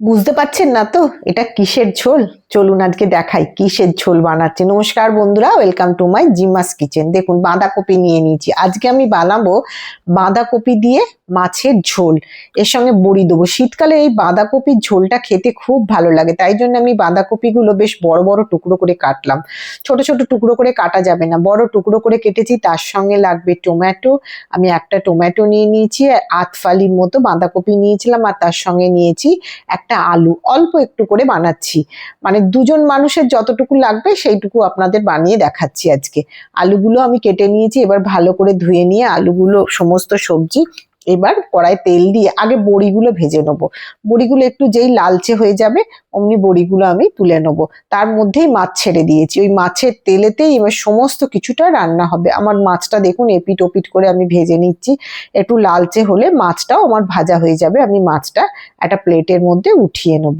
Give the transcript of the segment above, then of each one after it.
বুঝতে পারছেন না তো? এটা কিসের ঝোল? চলুন আজকে দেখাই কিসের ঝোল বানাচ্ছি। নমস্কার বন্ধুরা ওয়েলকাম টু মাই জিমাস কিচেন দেখুন, বাঁধাকপি নিয়ে নিয়েছি। আজকে আমি বানাবো বাঁধাকপি দিয়ে মাছের ঝোল। এর সঙ্গে বড়ি দেবো। শীতকালে এই বাঁধাকপির ঝোলটা খেতে খুব ভালো লাগে, তাই জন্য আমি বাঁধাকপিগুলো বেশ বড় বড় টুকরো করে কাটলাম। ছোট ছোট টুকরো করে কাটা যাবে না, বড় টুকরো করে কেটেছি, তার সঙ্গে লাগবে টমেটো আমি একটা টমেটো নিয়ে নিয়েছি, আধ মতো বাঁধাকপি নিয়েছিলাম, আর তার সঙ্গে নিয়েছি একটা আলু। অল্প একটু করে বানাচ্ছি। মানে দুজন মানুষের যতটুকু লাগবে সেইটুকু আপনাদের বানিয়ে দেখাচ্ছি আজকে। আলুগুলো আমি কেটে নিয়েছি, এবার ভালো করে ধুয়ে নিয়ে আলুগুলো সমস্ত সবজি এবার কড়াই তেল দিয়ে আগে বড়িগুলো ভেজে নেব। বড়িগুলো একটু যেই লালচে হয়ে যাবে, অমনি বড়িগুলো আমি তুলে নেব। তার মধ্যেই মাছ ছেড়ে দিয়েছি। ওই মাছের তেলেতেই এবার সমস্ত কিছুটা রান্না হবে। আমার মাছটা দেখুন এপিট ওপিট করে আমি ভেজে নিচ্ছি। একটু লালচে হলে মাছটাও আমার ভাজা হয়ে যাবে। আমি মাছটা একটা প্লেটের মধ্যে উঠিয়ে নেব।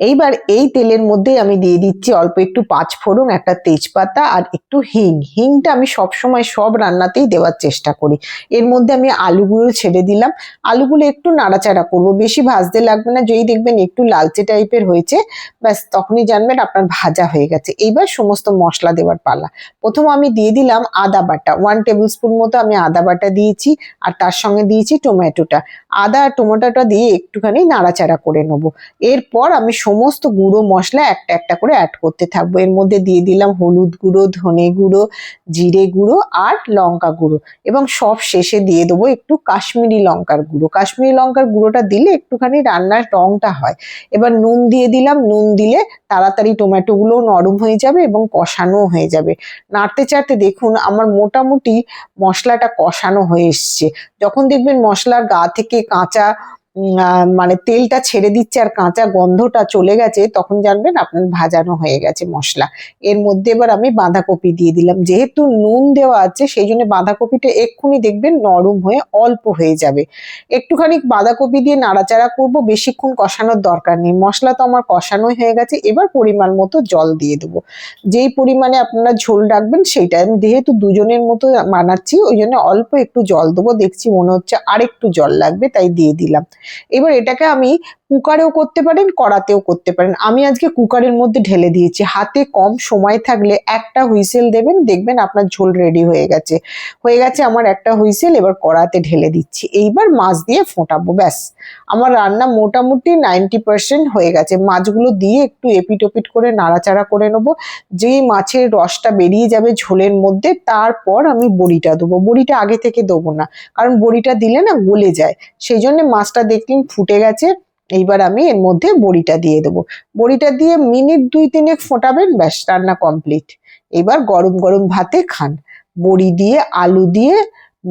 এইবার এই তেলের মধ্যে আমি দিয়ে দিচ্ছি অল্প একটু পাঁচ ফোড়ন, একটা তেজপাতা আর একটু হিং। হিংটা আমি সব সময় সব রান্নাতেই দেওয়ার চেষ্টা করি। এর মধ্যে আমি আলুগুলো ছেড়ে দিলাম। আলুগুলো একটু নাড়াচাড়া করব। বেশি ভাজতে লাগবে না। যেই দেখবেন একটু লালচে টাইপের হয়েছে, ব্যাস তখনই জানবেন আপনার ভাজা হয়ে গেছে। এইবার সমস্ত মশলা দেওয়ার পালা। প্রথম আমি দিয়ে দিলাম আদা বাটা। ওয়ান টেবিল স্পুন মতো আমি আদা বাটা দিয়েছি আর তার সঙ্গে দিয়েছি টমেটোটা। আদা আর টমেটোটা দিয়ে একটুখানি নাড়াচাড়া করে নেব। এরপর আমি সমস্ত গুঁড়ো মশলা একটা একটা করে অ্যাড করতে থাকব। এর মধ্যে দিয়ে দিলাম হলুদ গুঁড়ো, ধনে গুঁড়ো, জিরে গুঁড়ো আর লঙ্কা গুঁড়ো। এবং সব শেষে দিয়ে দেবো একটু কাশ্মীরি লঙ্কার গুঁড়ো। কাশ্মীরি লঙ্কার গুঁড়োটা দিলে একটুখানি রান্নার রংটা হয়। এবার নুন দিয়ে দিলাম। নুন দিলে তাড়াতাড়ি টমেটোগুলো নরম হয়ে যাবে এবং কষানো হয়ে যাবে। নাড়তে চাড়তে দেখুন আমার মোটামুটি মশলাটা কষানো হয়ে এসছে। যখন দেখবেন মশলার গা থেকে কাঁচা মানে তেলটা ছেড়ে দিচ্ছে আর কাঁচা গন্ধটা চলে গেছে, তখন জানবেন আপনার ভাজানো হয়ে গেছে মশলা। এর মধ্যে এবার আমি বাঁধাকপি দিয়ে দিলাম। যেহেতু নুন দেওয়া আছে, সেই জন্য বাঁধাকপিটা এক্ষুনি দেখবেন নরম হয়ে অল্প হয়ে যাবে। একটুখানি বাঁধাকপি দিয়ে নাড়াচাড়া করব, বেশিক্ষণ কষানোর দরকার নেই। মশলা তো আমার কষানোই হয়ে গেছে, এবার পরিমাণ মতো জল দিয়ে দেবো। যেই পরিমাণে আপনারা ঝোল রাখবেন, সেইটা যেহেতু দুজনের মতো বানাচ্ছি, ওই জন্য অল্প একটু জল দেবো। দেখছি মনে হচ্ছে আর একটু জল লাগবে, তাই দিয়ে দিলাম। এবার এটাকে আমি কুকারেও করতে পারেন, কড়াতেও করতে পারেন। আমি আজকে কুকারের মধ্যে ঢেলে দিয়েছি। হাতে কম সময় থাকলে একটা হুইসেল দেবেন, দেখবেন আপনার ঝোল রেডি হয়ে গেছে। হয়ে গেছে আমার একটা হুইসেল, এবার কড়াতে ঢেলে দিচ্ছি। এইবার মাছ দিয়ে ফোটাবো, ব্যাস। আমার রান্না মোটামুটি নাইনটি পার্সেন্ট হয়ে গেছে। মাছগুলো দিয়ে একটু এপিট ওপিট করে নাড়াচাড়া করে নেব। যেই মাছের রসটা বেরিয়ে যাবে ঝোলের মধ্যে, তারপর আমি বড়িটা দেবো। বড়িটা আগে থেকে দেবো না, কারণ বড়িটা দিলে না গলে যায়। সেই জন্য মাছটা দেখলেন ফুটে গেছে। এইবার আমি এর মধ্যে বড়িটা দিয়ে দেবো। বড়িটা দিয়ে মিনিট দুই তিনেক ফোটাবেন, ব্যাস, রান্না কমপ্লিট এবার গরম গরম ভাতে খান। বড়ি দিয়ে, আলু দিয়ে,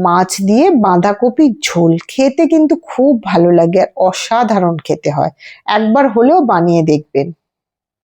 মাছ দিয়ে বাঁধাকপির ঝোল খেতে কিন্তু খুব ভালো লাগে আর অসাধারণ খেতে হয়। একবার হলেও বানিয়ে দেখবেন।